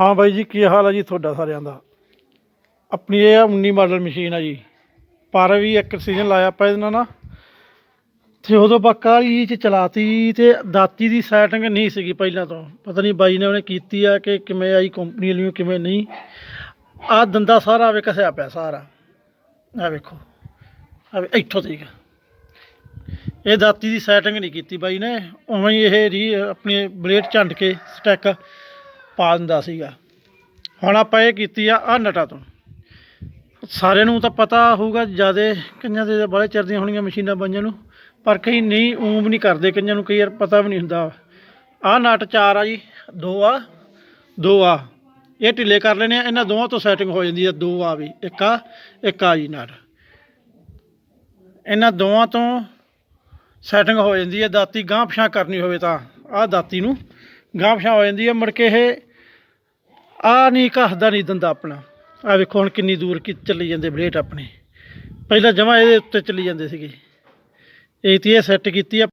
ਹਾਂ ਬਾਈ ਜੀ, ਕੀ ਹਾਲ ਹੈ ਜੀ ਤੁਹਾਡਾ ਸਾਰਿਆਂ ਦਾ? ਆਪਣੀ ਇਹ ਆ 19 ਮਾਡਲ ਮਸ਼ੀਨ ਆ ਜੀ। ਪਰ ਵੀ ਇੱਕ ਸੀਜ਼ਨ ਲਾਇਆ ਆਪਾਂ ਇਹਦੇ ਨਾਲ ਨਾ। ਤੇ ਉਦੋਂ ਬੱਕਾ ਚ ਚਲਾਤੀ ਤੇ ਦਾਤੀ ਦੀ ਸੈਟਿੰਗ ਨਹੀਂ ਸੀਗੀ ਪਹਿਲਾਂ ਤੋਂ। ਪਤਾ ਨਹੀਂ ਬਾਈ ਨੇ ਉਹਨੇ ਕੀਤੀ ਆ ਕਿ ਕਿਵੇਂ ਆਈ ਕੰਪਨੀ ਵਾਲੀ ਕਿਵੇਂ ਨਹੀਂ। ਆ ਦੰਦਾ ਸਾਰਾ ਵੇ ਕਸਿਆ ਪਿਆ ਸਾਰਾ। ਆ ਵੇਖੋ। ਆ ਇੱਥੋਂ ਤੀਕ ਇਹ ਦਾਤੀ ਦੀ ਸੈਟਿੰਗ ਨਹੀਂ ਕੀਤੀ ਬਾਈ ਨੇ। ਉਵੇਂ ਹੀ ਇਹ ਰੀ ਆਪਣੀ ਬਲੇਡ ਝੰਡ ਕੇ ਸਟੈਕ ਪਾ ਦਿੰਦਾ ਸੀਗਾ। ਹੁਣ ਆਪਾਂ ਇਹ ਕੀਤੀ ਆ ਆ ਨਟਾਂ ਤੋਂ। ਸਾਰਿਆਂ ਨੂੰ ਤਾਂ ਪਤਾ ਹੋਊਗਾ, ਜਿਆਦੇ ਕਈਆਂ ਦੇ ਬੜੇ ਚਿਰ ਦੀਆਂ ਹੋਣੀਆਂ ਮਸ਼ੀਨਾਂ ਬਾਈਆਂ ਨੂੰ, ਪਰ ਕਈ ਨਹੀਂ ਊਮ ਨਹੀਂ ਕਰਦੇ ਕਈਆਂ ਨੂੰ, ਕਈ ਵਾਰ ਪਤਾ ਵੀ ਨਹੀਂ ਹੁੰਦਾ। ਆਹ ਨਟ ਚਾਰ ਆ ਜੀ, ਦੋ ਆ ਦੋ ਆ। ਇਹ ਢਿੱਲੇ ਕਰ ਲੈਣੇ ਆ, ਇਹਨਾਂ ਦੋਵਾਂ ਤੋਂ ਸੈਟਿੰਗ ਹੋ ਜਾਂਦੀ ਆ, ਦੋ ਆ ਵੀ, ਇੱਕ ਆ ਇੱਕ ਆ ਜੀ ਨਟ। ਇਹਨਾਂ ਦੋਵਾਂ ਤੋਂ ਸੈਟਿੰਗ ਹੋ ਜਾਂਦੀ ਹੈ ਦਾਤੀ ਗਾਂਹ ਪਛਾਂ ਕਰਨੀ ਹੋਵੇ ਤਾਂ, ਆਹ ਦਾਤੀ ਨੂੰ ਗਾਂਹ ਪਛਾਂ ਹੋ ਜਾਂਦੀ ਹੈ, ਮੁੜ ਕੇ ਇਹ ਆ ਨਹੀਂ ਘਸਦਾ ਨਹੀਂ ਦੰਦਾ ਆਪਣਾ। ਆ ਵੇਖੋ ਹੁਣ ਕਿੰਨੀ ਦੂਰ ਕਿ ਚੱਲੀ ਜਾਂਦੇ ਬਲੇਟ ਆਪਣੇ। ਪਹਿਲਾਂ ਜਮਾ ਇਹਦੇ ਉੱਤੇ ਚੱਲੀ ਜਾਂਦੇ ਸੀਗੇ। ਇਹ ਤੀ ਇਹ ਸੈੱਟ ਕੀਤੀ ਆ।